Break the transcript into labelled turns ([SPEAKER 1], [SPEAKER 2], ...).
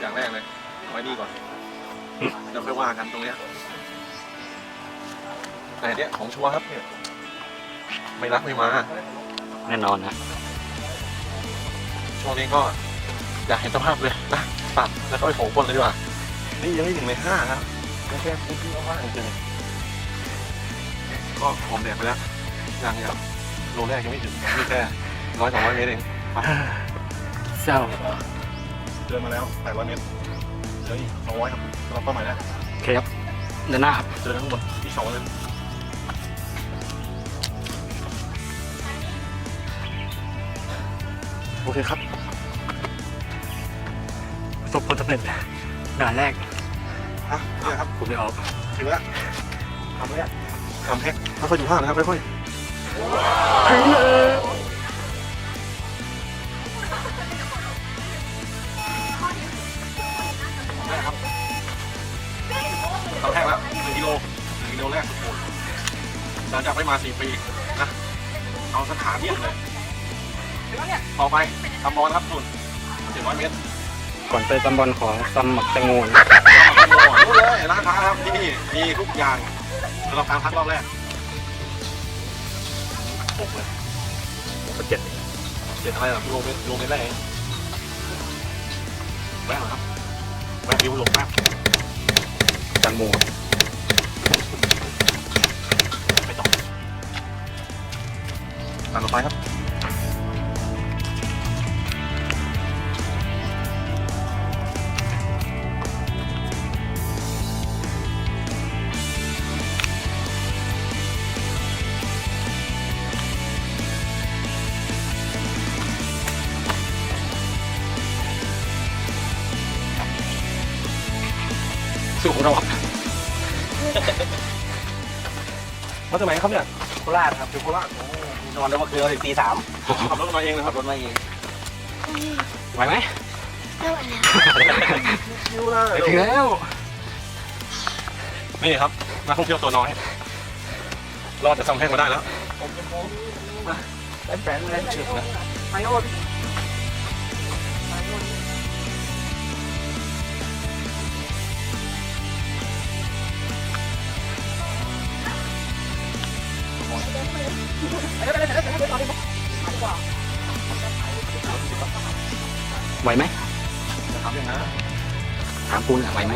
[SPEAKER 1] อย่างแรกเลยเอาไว้นี่ก่อนเดี๋ยวค่อยว่ากันตรงเนี้ยแต่เนี้ยของชัวร์ครับเนี่ยไม่รักไม่มา
[SPEAKER 2] แน่นอนฮะ
[SPEAKER 1] ช่วงนี้ก็อยากเห็นสภาพเลยนะตัดแล้วก็ไปโผล่บนเลยดีกว่า นี่ยังไม่ถึงในห้าครับแค่พื้นที่ว่างๆจริงๆก็หอมแดดไปแล้วยังยังโลแรกยังไม่ถึงนี่แค่ร้อยสองร้อยเมตรเองไป
[SPEAKER 2] เศร้า
[SPEAKER 1] เดินมาแล้วแปดร้อยเมตรเหลืออีกสองร้อยครับเราเป้าหมายแล้ว
[SPEAKER 2] โอเคครับเดินหน้าครับ
[SPEAKER 1] เจอกันข้างบนอีกสองร้อยเมตร
[SPEAKER 2] โอเคครับ ประสบผลสำเร็จด่านแรก
[SPEAKER 1] อะเนี่ยครับ
[SPEAKER 2] ผมได้ออก
[SPEAKER 1] ถึงแล้วทำเลยทำแพ็คค่อยๆดูภาพนะครับค่อยๆ โลหนึ่งกิโลแรกสุดโหดหลังจากไม่มาสี่ปีนะเอาสถานเยี่ยมเลย ต่อไปทำบอลครับทุนเจ็ดร้อยเมตร
[SPEAKER 2] ก่อนไปตำบอลของตำหมักแตงโมนะ
[SPEAKER 1] รู้เลยร้านค้าครับที่นี่มีทุกอย่างสำหรับการพักรอบแรกหกเลย
[SPEAKER 2] ก็เจ็ด
[SPEAKER 1] เจ็ดอะไรล่ะลงไปลงไปได้เองแวะเหรอครับแวะวิวลงแป๊บ
[SPEAKER 2] จังโม
[SPEAKER 1] ตามต่อไปครับสู่ของเราครับมาจากไหนครับเนี่ย
[SPEAKER 2] โคราชครับ
[SPEAKER 1] ถึงโคราช โอ้
[SPEAKER 2] นอนได้เมื่อคืนเลยตีสาม
[SPEAKER 1] ขับรถมาเองนะครับ
[SPEAKER 2] รถมาเองไหวไหม
[SPEAKER 1] คิวเล
[SPEAKER 2] ไป
[SPEAKER 1] ย
[SPEAKER 2] ถึงแล้ว
[SPEAKER 1] นี่ครับนักท่องเที่ยวตัวน้อย รอดจากซัมแพงมาได้แล้ว
[SPEAKER 2] แฟนเลย
[SPEAKER 1] เชื่อนะ
[SPEAKER 2] ไปโอน ไหวไหม
[SPEAKER 1] จะทำยังไง
[SPEAKER 2] ถามคุณอะไหวไหม